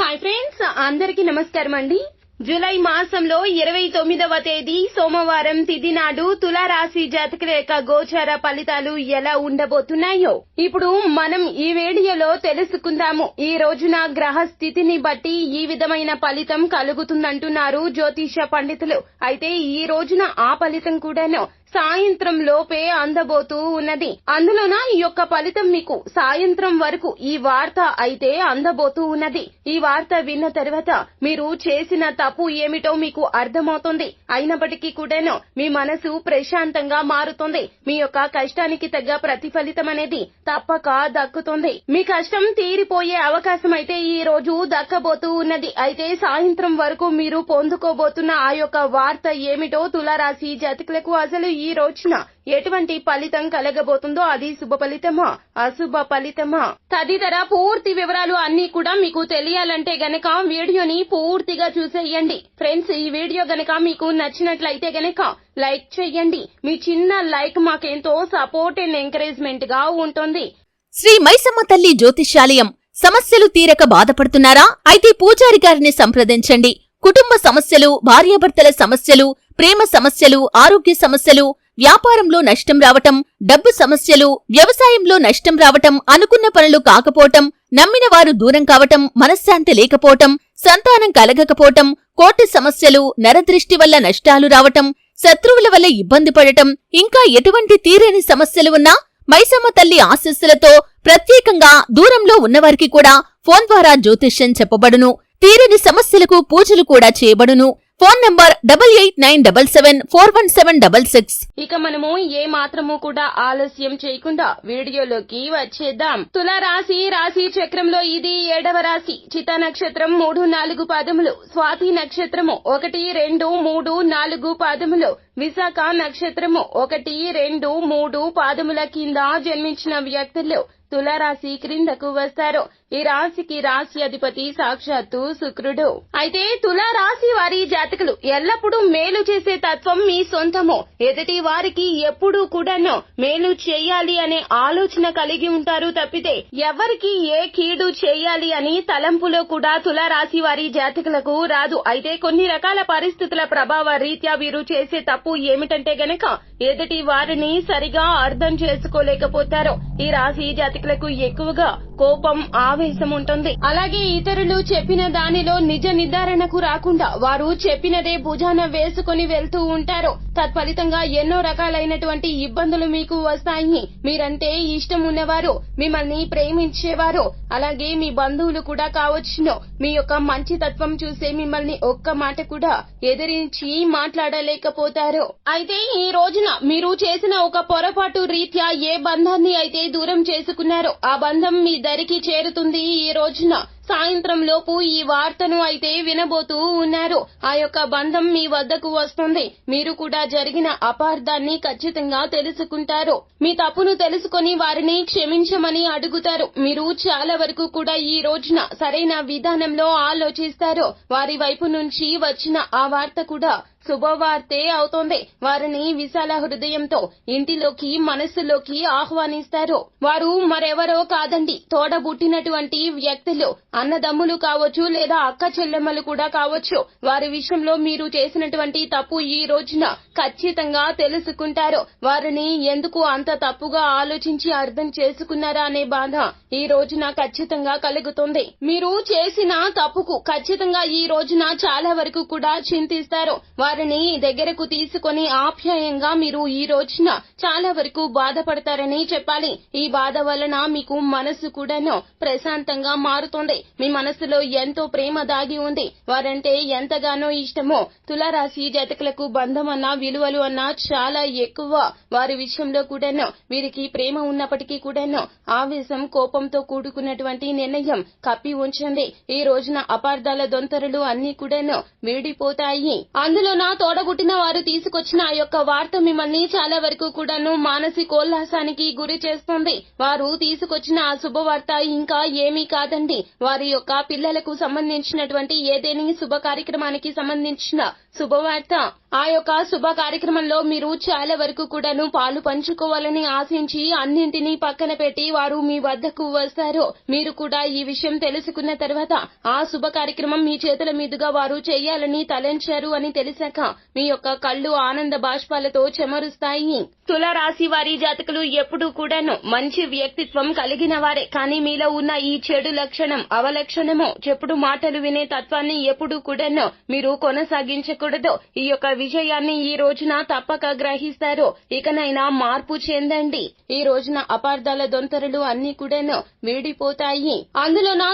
Hi friends అందరికీ నమస్కారం అండి. జూలై మాసంలో ఇరవై తొమ్మిదవ తేదీ సోమవారం తిథి నాడు తులారాశి జాతకుల యొక్క గోచార ఫలితాలు ఎలా ఉండబోతున్నాయో ఇప్పుడు మనం ఈ వీడియోలో తెలుసుకుందాము. ఈ రోజున గ్రహ స్థితిని బట్టి ఈ విధమైన ఫలితం కలుగుతుందంటున్నారు జ్యోతిష పండితులు. అయితే ఈ రోజున ఆ ఫలితం కూడాను సాయంత్రం లోపే అందబోతూ ఉన్నది. అందులోన ఈ యొక్క ఫలితం మీకు? సాయంత్రం వరకు ఈ వార్త అయితే అందబోతూ ఉన్నది. ఈ వార్త విన్న తర్వాత మీరు చేసిన తప్పు ఏమిటో మీకు అర్థమవుతుంది. అయినప్పటికీ కూడాను మీ మనసు ప్రశాంతంగా మారుతుంది. మీ యొక్క కష్టానికి తగ్గ ప్రతిఫలితం అనేది తప్పక దక్కుతుంది. మీ కష్టం తీరిపోయే అవకాశం అయితే ఈ రోజు దక్కబోతూ ఉన్నది. అయితే సాయంత్రం వరకు మీరు పొందుకోబోతున్న ఆ యొక్క వార్త ఏమిటో తులారాశి జాతకులకు అసలు ఈ రోజున ఎటువంటి ఫలితం కలగబోతుందో అది శుభ ఫలితమా? అశుభ ఫలితమా? తదితర పూర్తి వివరాలు అన్ని కూడా మీకు తెలియాలంటే గనక వీడియోని పూర్తిగా చూసేయండి. ఫ్రెండ్స్ ఈ వీడియో గనక మీకు నచ్చినట్లయితే గనక లైక్ చేయండి. మీ చిన్న లైక్ మాకెంతో సపోర్ట్ అండ్ ఎంకరేజ్మెంట్గా ఉంటుంది. శ్రీ మైసమ్మ తల్లి జ్యోతిష్యాలయం సమస్యలు తీరక బాధపడుతున్నారా? అయితే పూజారి గారిని సంప్రదించండి. కుటుంబ సమస్యలు భార్యాభర్తల సమస్యలు ప్రేమ సమస్యలు ఆరోగ్య సమస్యలు వ్యాపారంలో నష్టం రావటం డబ్బు సమస్యలు వ్యవసాయంలో నష్టం రావటం అనుకున్న పనులు కాకపోవటం నమ్మిన వారు దూరం కావటం మనశ్శాంతి లేకపోవటం సంతానం కలగకపోవటం కోర్టు సమస్యలు నరదృష్టి వల్ల నష్టాలు రావటం శత్రువుల వల్ల ఇబ్బంది పడటం ఇంకా ఎటువంటి తీరని సమస్యలు ఉన్నా మైసమ్మ తల్లి ఆశీస్సులతో ప్రత్యేకంగా దూరంలో ఉన్నవారికి కూడా ఫోన్ ద్వారా జ్యోతిష్యం చెప్పబడును. తీరని సమస్యలకు పూజలు కూడా చేయబడును. Phone number double eight nine double seven four one seven double six. ఇక మనము ఏ మాత్రము కూడా ఆలస్యం చేయకుండా వీడియోలోకి వచ్చేద్దాం. తుల రాశి రాశి చక్రంలో ఇది ఏడవ రాశి. చిత నక్షత్రం మూడు నాలుగు పాదములు. స్వాతి నక్షత్రము ఒకటి రెండు మూడు నాలుగు పాదములు. విశాఖ నక్షత్రము ఒకటి రెండు మూడు పాదముల కింద జన్మించిన వ్యక్తులు. తులారాశి క్రిందకు వస్తారు. ఈ రాశికి రాశి అధిపతి సాక్షాత్తు శుక్రుడు. అయితే తులారాశి వారి జాతకులు ఎల్లప్పుడూ మేలు చేసే తత్వం మీ సొంతము. ఎదుటి వారికి ఎప్పుడూ కూడాను మేలు చేయాలి అనే ఆలోచన కలిగి ఉంటారు తప్పితే ఎవరికి ఏ కీడు చేయాలి అని తలంపులో కూడా తులారాశి వారి జాతకులకు రాదు. అయితే కొన్ని రకాల పరిస్థితుల ప్రభావ రీత్యా వీరు చేసే తప్పు ఏమిటంటే గనక ఎదుటి వారిని సరిగా అర్థం చేసుకోలేకపోతారు. ఈ రాశి జాతికులకు ఎక్కువగా కోపం ఆవేశం ఉంటుంది. అలాగే ఇతరులు చెప్పిన దానిలో నిజ నిర్ధారణకు రాకుండా వారు చెప్పినదే భుజాన వేసుకుని వెళ్తూ ఉంటారు. తత్ఫలితంగా ఎన్నో రకాలైనటువంటి ఇబ్బందులు మీకు వస్తాయి. మీరంటే ఇష్టం ఉన్నవారు మిమ్మల్ని ప్రేమించేవారు. అలాగే మీ బంధువులు కూడా కావచ్చును. మీ యొక్క మంచి తత్వం చూసే మిమ్మల్ని ఒక్క మాట కూడా ఎదిరించి మాట్లాడలేకపోతారు. అయితే ఈ రోజున మీరు చేసిన ఒక పొరపాటు రీత్యా ఏ బంధాన్ని అయితే దూరం చేసుకున్నారో ఆ బంధం మీ దరికి చేరుతుంది ఈ రోజున. సాయంత్రం లోపు ఈ వార్తను అయితే వినబోతూ ఉన్నారు. ఆ యొక్క బంధం మీ వద్దకు వస్తుంది. మీరు కూడా జరిగిన అపార్థాన్ని ఖచ్చితంగా తెలుసుకుంటారు. మీ తప్పును తెలుసుకొని వారిని క్షమించమని అడుగుతారు. మీరు చాలా వరకు కూడా ఈ రోజున సరైన విధానంలో ఆలోచిస్తారు. వారి వైపు నుంచి వచ్చిన ఆ వార్త కూడా శుభవార్తే అవుతోంది. వారిని విశాల హృదయంతో ఇంటిలోకి మనస్సులోకి ఆహ్వానిస్తారు. వారు మరెవరో కాదండి. తోడబుట్టినటువంటి వ్యక్తులు అన్నదమ్ములు కావచ్చు లేదా అక్క చెల్లెమ్మలు కూడా కావచ్చు. వారి విషయంలో మీరు చేసినటువంటి తప్పు ఈ రోజున ఖచ్చితంగా తెలుసుకుంటారు. వారిని ఎందుకు అంత తప్పుగా ఆలోచించి అర్థం చేసుకున్నారా అనే బాధ ఈ రోజున ఖచ్చితంగా కలుగుతుంది. మీరు చేసిన తప్పుకు ఖచ్చితంగా ఈ రోజున చాలా వరకు కూడా చింతిస్తారు. వారిని దగ్గరకు తీసుకొని ఆప్యాయంగా మీరు ఈ రోజున చాలా వరకు బాధపడతారని చెప్పాలి. ఈ బాధ వలన మీకు మనసు కూడాను ప్రశాంతంగా మారుతుంది. మీ మనసులో ఎంతో ప్రేమ దాగి ఉంది. వారంటే ఎంతగానో ఇష్టమో తులారాశి జతకులకు బంధం అన్న విలువలు అన్న చాలా ఎక్కువ వారి విషయంలో కూడాను. వీరికి ప్రేమ ఉన్నప్పటికీ కూడాను ఆవేశం కోపంతో కూడుకున్నటువంటి నిర్ణయం కప్పి ఉంచండి. ఈ రోజున అపార్థాల దొంతరలు అన్ని కూడాను వీడిపోతాయి. అందులో నా తోడగుట్టిన వారు తీసుకొచ్చిన ఆ యొక్క వార్త మిమ్మల్ని చాలా వరకు కూడాను మానసికోల్లాసానికి గురి చేస్తుంది. వారు తీసుకొచ్చిన ఆ శుభవార్త ఇంకా ఏమీ కాదండి. వారి యొక్క పిల్లలకు సంబంధించినటువంటి ఏదేని శుభ కార్యక్రమానికి సంబంధించిన శుభవార్త. ఆ యొక్క శుభ కార్యక్రమంలో మీరు చాలా వరకు కూడాను పాలు పంచుకోవాలని ఆశించి అన్నింటినీ పక్కన పెట్టి వారు మీ వద్దకు వస్తారు. మీరు కూడా ఈ విషయం తెలుసుకున్న తర్వాత ఆ శుభ కార్యక్రమం మీ చేతుల మీదుగా వారు చేయాలని తలంచారు అని తెలిసాక మీ యొక్క కళ్ళు ఆనంద బాష్పాలతో చెమరుస్తాయి. తులరాశి వారి జాతకులు ఎప్పుడూ కూడాను మంచి వ్యక్తిత్వం కలిగిన వారే. కానీ మీలో ఉన్న ఈ చెడు లక్షణం అవలక్షణము చెప్పుడు మాటలు వినే తత్వాన్ని ఎప్పుడూ కూడాను మీరు కొనసాగించకూడదు. ఈ యొక్క విజయాన్ని ఈ రోజున తప్పక గ్రహిస్తారు. ఇకనైనా మార్పు చెందండి. ఈ రోజున అపార్థాల దొంతరలు అన్ని కూడాను వీడిపోతాయి. అందులో నా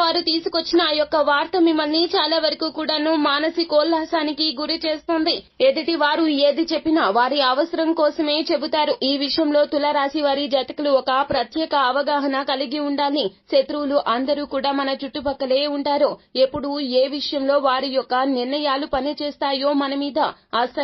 వారు తీసుకొచ్చిన ఆ యొక్క వార్త మిమ్మల్ని చాలా వరకు కూడాను మానసికోల్లాసానికి గురి చేస్తుంది. ఎదుటి వారు ఏది చెప్పినా వారి అవసరం కోసమే చెబుతారు. ఈ విషయంలో తులరాశి వారి జతకులు ఒక ప్రత్యేక అవగాహన కలిగి ఉండాలి. శత్రువులు అందరూ కూడా మన చుట్టుపక్కలే ఉంటారు. ఎప్పుడు ఏ విషయంలో వారి యొక్క నిర్ణయాలు పనిచేస్తాయో మన మీద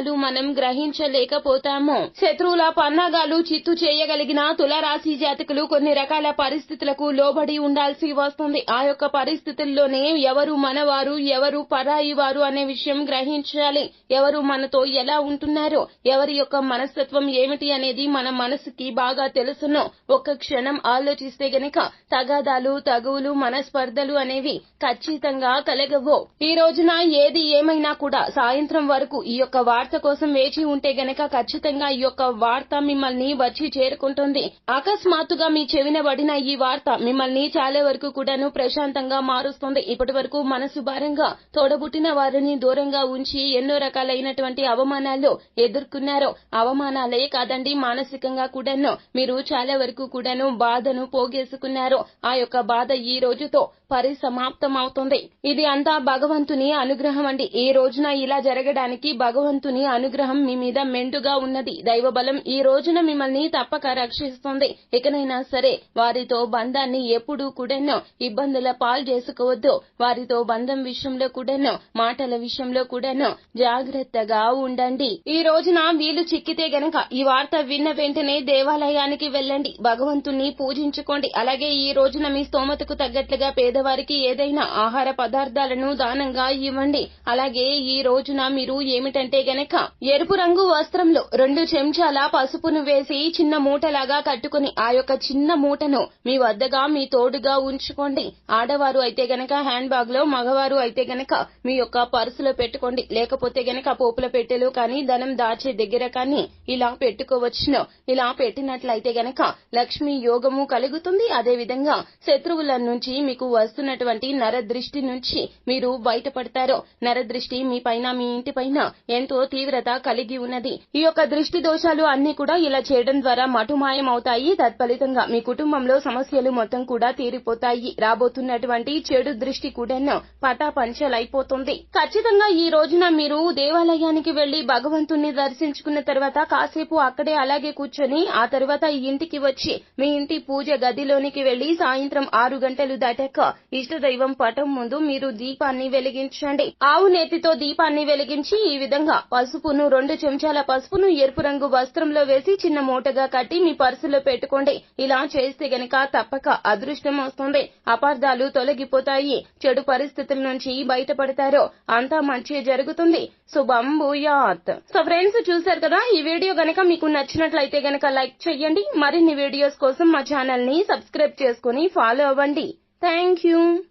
అసలు మనం గ్రహించలేకపోతాము. శత్రువుల పన్నాగాలు చిత్తు చేయగలిగిన తులరాశి జాతకులు కొన్ని రకాల పరిస్థితులకు లోబడి ఉండాల్సి వస్తుంది. ఆ యొక్క పరిస్థితుల్లోనే ఎవరు మనవారు ఎవరు పరాయి వారు అనే విషయం గ్రహించాలి. ఎవరు మనతో ఎలా ఉంటున్నారో ఎవరి యొక్క మనస్తత్వం ఏమిటి అనేది మన మనసుకి బాగా తెలుసును. ఒక్క క్షణం ఆలోచిస్తే గనక తగాదాలు తగువులు మనస్పర్ధలు అనేవి ఖచ్చితంగా కలగవు. ఈ రోజున ఏది ఏమైనా కూడా సాయంత్రం వరకు ఈ యొక్క వార్త కోసం వేచి ఉంటే గనక ఖచ్చితంగా ఈ యొక్క వార్త మిమ్మల్ని వచ్చి చేరుకుంటుంది. అకస్మాత్తుగా మీ చెవిన పడిన ఈ వార్త మిమ్మల్ని చాలా వరకు కూడాను ప్రశాంతంగా మారుస్తుంది. ఇప్పటి వరకు మనసు భారంగా తోడబుట్టిన వారిని దూరంగా ఉంచి ఎన్నో రకాలైనటువంటి అవమానాలు ఎదుర్కొన్నారు. అవమానాలే కాదండి మానసికంగా కూడాను మీరు చాలా వరకు కూడాను బాధను పోగేసుకున్నారు. ఆ యొక్క బాధ ఈ రోజుతో పరిసమాప్తం అవుతుంది ఇది అంతా భగవంతుని అనుగ్రహం అండి. ఈ రోజున ఇలా జరగడానికి భగవంతుని అనుగ్రహం మీ మీద మెండుగా ఉన్నది. దైవ బలం ఈ రోజున మిమ్మల్ని తప్పక రక్షిస్తుంది. ఇకనైనా సరే వారితో బంధాన్ని ఎప్పుడూ కూడాను ఇబ్బందుల పాలు చేసుకోవద్దు. వారితో బంధం విషయంలో కూడాను మాటల విషయంలో కూడాను జాగ్రత్తగా ఉండండి. ఈ రోజున వీలు చిక్కితే గనక ఈ వార్త విన్న వెంటనే దేవాలయానికి వెళ్ళండి. భగవంతుణ్ణి పూజించుకోండి. అలాగే ఈ రోజున మీ స్తోమతకు తగ్గట్లుగా పేదవారికి ఏదైనా ఆహార పదార్థాలను దానంగా ఇవ్వండి. అలాగే ఈ రోజున మీరు ఏమిటంటే గనక ఎరుపు రంగు వస్త్రంలో రెండు చెంచాల పసుపును వేసి చిన్న మూటలాగా కట్టుకుని ఆ యొక్క చిన్న మూటను మీ వద్దగా మీ తోడుగా ఉంచుకోండి. ఆడవారు అయితే గనక హ్యాండ్ బ్యాగ్లో మగవారు అయితే గనక మీ యొక్క పర్సులో పెట్టుకోండి. లేకపోతే గనక పోపుల పెట్టెలు కానీ ధనం దాచే దగ్గర కానీ ఇలా పెట్టుకోవచ్చును. ఇలా పెట్టినట్లయితే గనక లక్ష్మి యోగము కలుగుతుంది. అదే విధంగా శత్రువుల నుంచి మీకు వస్తున్నటువంటి నర దృష్టి నుంచి మీరు బయటపడతారు నర దృష్టి మీ పైన మీ ఇంటి పైన ఎంతో తీవ్రత కలిగి ఉన్నది. ఈ యొక్క దృష్టి దోషాలు అన్ని కూడా ఇలా చేయడం ద్వారా మటుమాయం అవుతాయి తత్ఫలితంగా మీ కుటుంబంలో సమస్యలు మొత్తం కూడా తీరిపోతాయి. రాబోతున్నటువంటి చెడు దృష్టి కూడాను పటాపంచలైపోతుంది. ఖచ్చితంగా ఈ రోజున మీరు దేవాలయానికి వెళ్ళి భగవంతుణ్ణి దర్శించుకున్న తర్వాత కాసేపు అక్కడే అలాగే కూర్చొని ఆ తర్వాత ఈ ఇంటికి వచ్చి మీ ఇంటి పూజ గదిలోనికి వెళ్ళి సాయంత్రం ఆరు గంటలు దాటాక ఇష్టదైవం పటం ముందు మీరు దీపాన్ని వెలిగించండి. ఆవు నేతితో దీపాన్ని వెలిగించి ఈ విధంగా పసుపును రెండు చెంచాల పసుపును ఎరుపు రంగు వస్త్రంలో వేసి చిన్న మూటగా కట్టి మీ పర్సులో పెట్టుకోండి. ఇలా చేస్తే గనక తప్పక అదృష్టం వస్తుంది. అపార్థాలు తొలగిపోతాయి. చెడు పరిస్థితుల నుంచి బయటపడతారు. అంతా మంచి జరుగుతుంది. శుభం భూయాత్. సో ఫ్రెండ్స్ చూశారు కదా ఈ వీడియో గనక మీకు నచ్చినట్లయితే గనక లైక్ చేయండి. మరిన్ని వీడియోస్ కోసం మా ఛానల్ని సబ్స్క్రైబ్ చేసుకుని ఫాలో అవ్వండి. thank you.